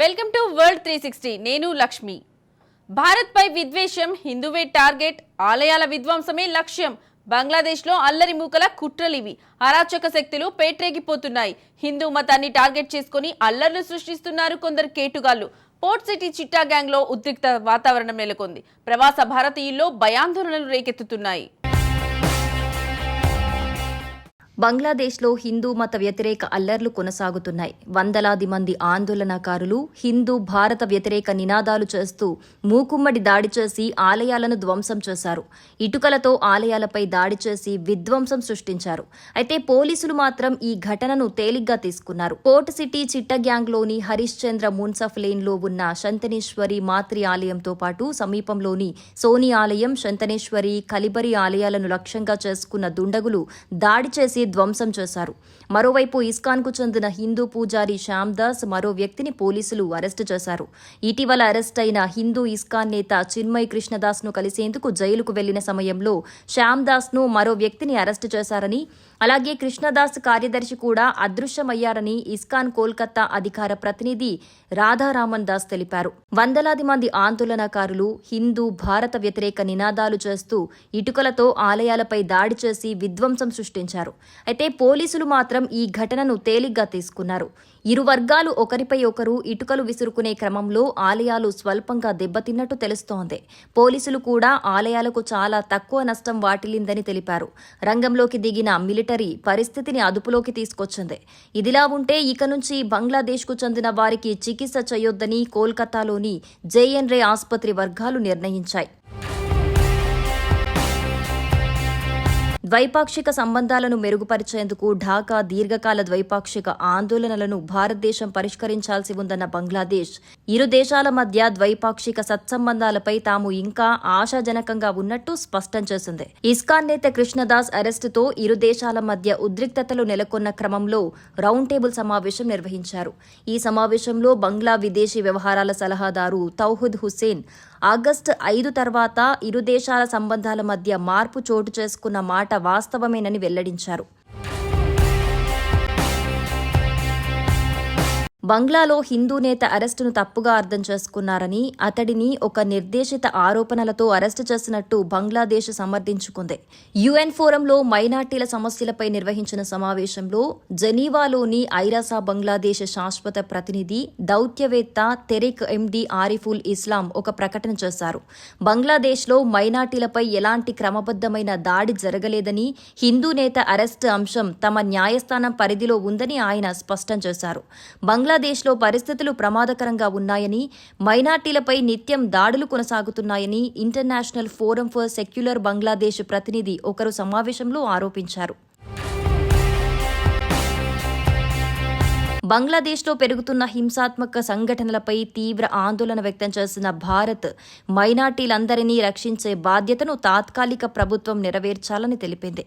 Welcome to world three sixty. నేను లక్ష్మి. భారత్పై విద్వేషం హిందువే target ఆలయాల విధ్వంసమే లక్ష్యం. బంగ్లాదేశ్లో అల్లరి మూకల కుట్రలివి. అరాచక శక్తులు పేట్రేగిపోతున్నాయి. హిందూ మతాన్ని టార్గెట్ చేసుకుని అల్లర్లు సృష్టిస్తున్నారు కొందరు కేటుగాళ్ళు పోర్ట్ సిటీ చిట్టా గ్యాంగ్లో ఉద్రిక్త వాతావరణం నెలకొంది. ప్రవాస భారతీయుల్లో భయాందోళనలు రేకెత్తుతున్నాయి. బంగ్లాదేశ్లో హిందూ మత వ్యతిరేక అల్లర్లు కొనసాగుతున్నాయి. వందలాది మంది ఆందోళనకారులు హిందూ భారత వ్యతిరేక నినాదాలు చేస్తూ మూకుమ్మడి దాడి చేసి ఆలయాలను ధ్వంసం చేశారు. ఇటుకలతో ఆలయాలపై దాడి చేసి విధ్వంసం సృష్టించారు. అయితే పోలీసులు మాత్రం ఈ ఘటనను తేలిగ్గా తీసుకున్నారు. కోర్ట్ సిటీ చిట్టగ్యాంగ్లోని హరిశ్చంద్ర మున్సఫ్ లేన్లో ఉన్న శంతనేశ్వరి మాత్రి ఆలయంతో పాటు సమీపంలోని సోని ఆలయం శంతనేశ్వరి కలిబరి ఆలయాలను లక్ష్యంగా చేసుకున్న దుండగులు దాడి చేసి ధ్వంసం చేశారు. మరోవైపు ఇస్కాన్కు చెందిన హిందూ పూజారి శ్యామ్ దాస్ మరో వ్యక్తిని పోలీసులు అరెస్టు చేశారు. ఇటీవల అరెస్ట్ అయిన హిందూ ఇస్కాన్ నేత చిన్మయ్ కృష్ణదాస్ను కలిసేందుకు జైలుకు వెళ్ళిన సమయంలో శ్యామ్ దాస్ను మరో వ్యక్తిని అరెస్టు చేశారని అలాగే కృష్ణదాస్ కార్యదర్శి కూడా అదృశ్యమయ్యారని ఇస్కాన్ కోల్కతా అధికార ప్రతినిధి రాధారామన్ దాస్ తెలిపారు. వందలాది మంది ఆందోళనకారులు హిందూ భారత వ్యతిరేక నినాదాలు చేస్తూ ఇటుకలతో ఆలయాలపై దాడి చేసి విధ్వంసం సృష్టించారు. అయితే పోలీసులు మాత్రం ఈ ఘటనను తేలిగ్గా తీసుకున్నారు. ఇరు వర్గాలు ఒకరిపై ఒకరు ఇటుకలు విసురుకునే క్రమంలో ఆలయాలు స్వల్పంగా దెబ్బతిన్నట్టు తెలుస్తోంది. పోలీసులు కూడా ఆలయాలకు చాలా తక్కువ నష్టం వాటిల్లిందని తెలిపారు. రంగంలోకి దిగిన మిలిటరీ పరిస్థితిని అదుపులోకి తీసుకొచ్చింది. ఇదిలా ఉంటే ఇక నుంచి బంగ్లాదేశ్కు చెందిన వారికి చికిత్స చేయొద్దని కోల్కతాలోని జేఎన్ రే ఆసుపత్రి వర్గాలు నిర్ణయించాయి. ద్వైపాక్షిక సంబంధాలను మెరుగుపరిచేందుకు ఢాకా దీర్ఘకాల ద్వైపాక్షిక ఆందోళనలను భారతదేశం పరిష్కరించాల్సి ఉందన్న బంగ్లాదేశ్. ఇరు దేశాల మధ్య ద్వైపాక్షిక సత్సంబంధాలపై తాము ఇంకా ఆశాజనకంగా ఉన్నట్టు స్పష్టం చేసింది. ఇస్కాన్ నేత కృష్ణదాస్ అరెస్టుతో ఇరు దేశాల మధ్య ఉద్రిక్తతలు నెలకొన్న క్రమంలో రౌండ్ టేబుల్ సమావేశం నిర్వహించారు. ఈ సమావేశంలో బంగ్లా విదేశీ వ్యవహారాల సలహాదారు తౌహుద్ హుస్సేన్ ఆగస్టు ఐదు తర్వాత ఇరు దేశాల సంబంధాల మధ్య మార్పు చోటు చేసుకున్న మాట వాస్తవమేనని వెల్లడించారు. బంగ్లాలో హిందూ నేత అరెస్టును తప్పుగా అర్థం చేసుకున్నారని అతడిని ఒక నిర్దేశిత ఆరోపణలతో అరెస్టు చేసినట్టు బంగ్లాదేశ్ సమర్థించుకుంది. యుఎన్ ఫోరంలో మైనార్టీల సమస్యలపై నిర్వహించిన సమావేశంలో జెనీవాలోని ఐరాసా బంగ్లాదేశ్ శాశ్వత ప్రతినిధి దౌత్యవేత్త తెరిక్ ఎండి ఆరిఫుల్ ఇస్లాం ఒక ప్రకటన చేశారు. బంగ్లాదేశ్లో మైనార్టీలపై ఎలాంటి క్రమబద్ధమైన దాడి జరగలేదని హిందూ నేత అరెస్టు అంశం తమ న్యాయస్థానం పరిధిలో ఉందని ఆయన స్పష్టం చేశారు. బంగ్లాదేశ్లో పరిస్థితులు ప్రమాదకరంగా ఉన్నాయని మైనార్టీలపై నిత్యం దాడులు కొనసాగుతున్నాయని international forum for secular Bangladesh ప్రతినిధి ఒకరు సమావేశంలో ఆరోపించారు. బంగ్లాదేశ్లో పెరుగుతున్న హింసాత్మక సంఘటనలపై తీవ్ర ఆందోళన వ్యక్తం చేసిన భారత్ మైనార్టీలందరినీ రక్షించే బాధ్యతను తాత్కాలిక ప్రభుత్వం నెరవేర్చాలని తెలిపింది.